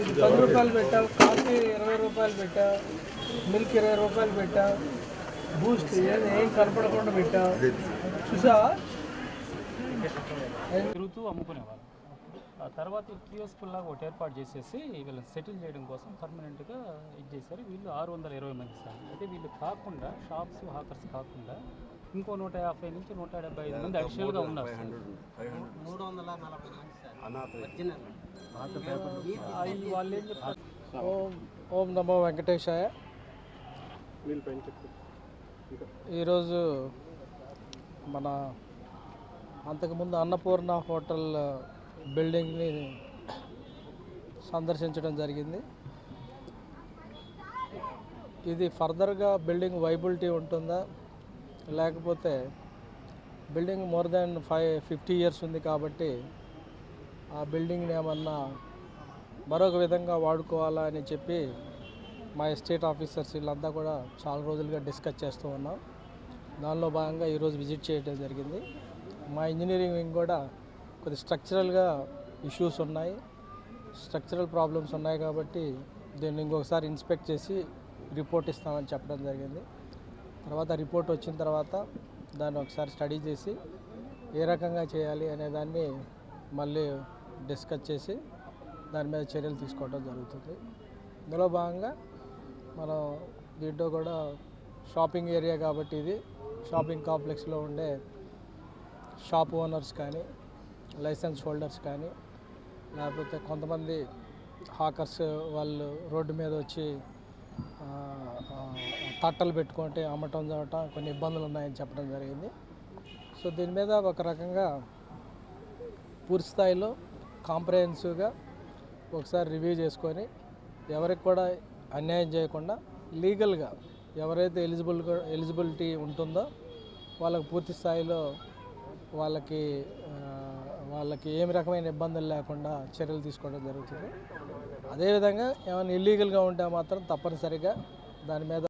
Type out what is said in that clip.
ఇది పది రూపాయలు పెట్టావు కాఫీ ఇరవై రూపాయలు పెట్టావు మిల్క్ ఇరవై రూపాయలు పెట్టావు బూస్ట్ ఏం కనపడకుండా పెట్టావు చూసావా? తిరుగుతూ అమ్ముకునేవారు ఆ తర్వాత కియోస్క్ లాగా ఒకటి ఏర్పాటు చేసేసి వీళ్ళని సెటిల్ చేయడం కోసం పర్మనెంట్గా ఇది చేశారు. వీళ్ళు ఆరు వందల ఇరవై మంది సార్. అయితే వీళ్ళు కాకుండా షాప్స్ హాకర్స్ కాకుండా ఇంకో నూట యాభై నుంచి నూట డెబ్బై ఐదు మంది అడిషనల్గా ఉన్నారు. ఓం నమో వెంకటేశాయ. ఈరోజు మన అంతకుముందు అన్నపూర్ణ హోటల్ బిల్డింగ్ని సందర్శించడం జరిగింది. ఇది ఫర్దర్గా బిల్డింగ్ వైబిలిటీ ఉంటుందా? లేకపోతే building more than five fifty years ఉంది కాబట్టి ఆ బిల్డింగ్ని ఏమన్నా మరొక విధంగా వాడుకోవాలా అని చెప్పి మా ఎస్టేట్ ఆఫీసర్స్ వీళ్ళంతా కూడా చాలా రోజులుగా డిస్కస్ చేస్తూ ఉన్నాం. దానిలో భాగంగా ఈరోజు విజిట్ చేయడం జరిగింది. మా ఇంజనీరింగ్ వింగ్ కూడా కొద్ది స్ట్రక్చరల్గా ఇష్యూస్ ఉన్నాయి స్ట్రక్చరల్ ప్రాబ్లమ్స్ ఉన్నాయి కాబట్టి దీన్ని ఇంకొకసారి ఇన్స్పెక్ట్ చేసి రిపోర్ట్ ఇస్తామని చెప్పడం జరిగింది. తర్వాత రిపోర్ట్ వచ్చిన తర్వాత దాన్ని ఒకసారి స్టడీ చేసి ఏ రకంగా చేయాలి అనే దాన్ని మళ్ళీ డిస్కస్ చేసి దాని మీద చర్యలు తీసుకోవడం జరుగుతుంది. ఇందులో భాగంగా మనం దీంట్లో కూడా షాపింగ్ ఏరియా కాబట్టి ఇది షాపింగ్ కాంప్లెక్స్లో ఉండే షాప్ ఓనర్స్ కానీ లైసెన్స్ హోల్డర్స్ కానీ లేకపోతే కొంతమంది హాకర్స్ వాళ్ళు రోడ్డు మీద వచ్చి తట్టలు పెట్టుకుంటే అమ్మటం చదవటం కొన్ని ఇబ్బందులు ఉన్నాయని చెప్పడం జరిగింది. సో దీని మీద ఒక రకంగా పూర్తి స్థాయిలో కాంప్రహెన్సివ్గా ఒకసారి రివ్యూ చేసుకొని ఎవరికి కూడా అన్యాయం చేయకుండా లీగల్గా ఎవరైతే ఎలిజిబుల్ ఎలిజిబిలిటీ ఉంటుందో వాళ్ళకి పూర్తి స్థాయిలో వాళ్ళకి వాళ్ళకి ఏమి రకమైన ఇబ్బందులు లేకుండా చర్యలు తీసుకోవడం జరుగుతుంది. అదేవిధంగా ఏమైనా ఇల్లీగల్గా ఉంటే మాత్రం తప్పనిసరిగా దాని మీద